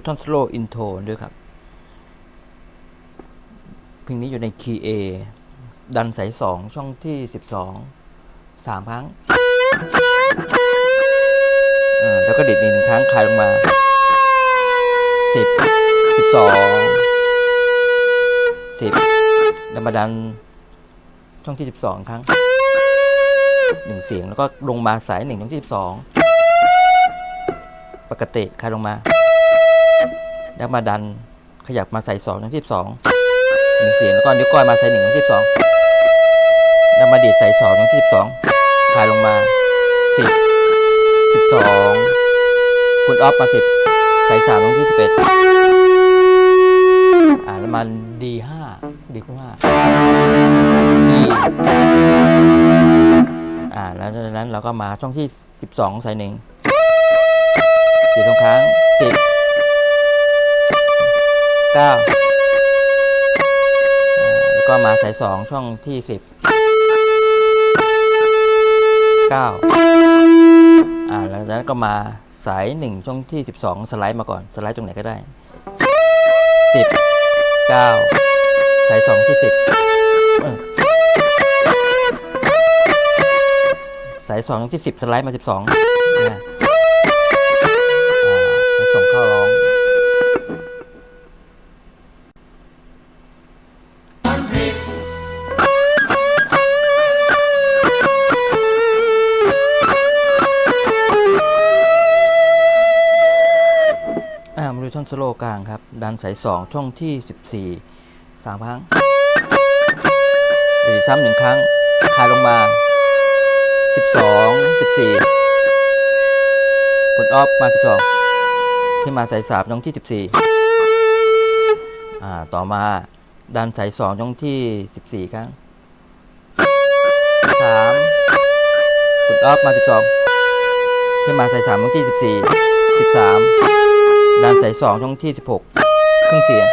ูทอนสโลอินโทรด้วยครับ เพลงนี้อยู่ในคีย์ A ดันสายสองช่องที่สิบสองสามครั้งแล้วก็ดิดหนึ่งครั้งคลายลงมาสิบสิบสองสิบแล้วมาดันช่องที่สิบสองครั้งหนึ่งเสียงแล้วก็ลงมาสายหนึ่งช่องที่สิบสองปกติคลายลงมา แล้วมาดันขยับมาใส่สองช่งที่สิบสองหนึ่งเสียงแล้วก็นิ้วก้อยมาใส่หนึ่งช่งที่สิบสองแล้วมาดีดใส่สองช่งที่สิบสองคลายลงมาสิบสิบสองคุณออฟมาสิบใส่สามช่งที่สิบเอ็ดอ่าแล้วมันดีห้าดีคูณห้าอีอ่าแล้วจากนั้นเราก็มาช่องที่สิบสองใส่หนึ่งดีดสองครั้งสิบ เก้าแล้วก็มาสายสองช่องที่สิบเก้าอ่าแล้วจากนั้นก็มาสายหนึ่งช่องที่สิบสองสไลด์มาก่อนสไลด์ตรงไหนก็ได้สิบเก้าสายสองที่สิบสายสองช่องที่สิบสไลด์มาสิบสอง นสโลกลางครับ ดันสายสองช่องที่สิบสี่สามครั้งเดี๋ยวซ้ำหนึ่งครั้งคลายลงมาสิบสองสิบสี่ผลออฟมาสิบสองที่มาสายสามช่องที่สิบสี่อ่า ต่อมาดันสายสองช่องที่สิบสี่ครั้งสามผลออฟมาสิบสองที่มาสายสามช่องที่สิบสี่สิบสาม ด้านสายสองช่องที่16ครึ่งเสียง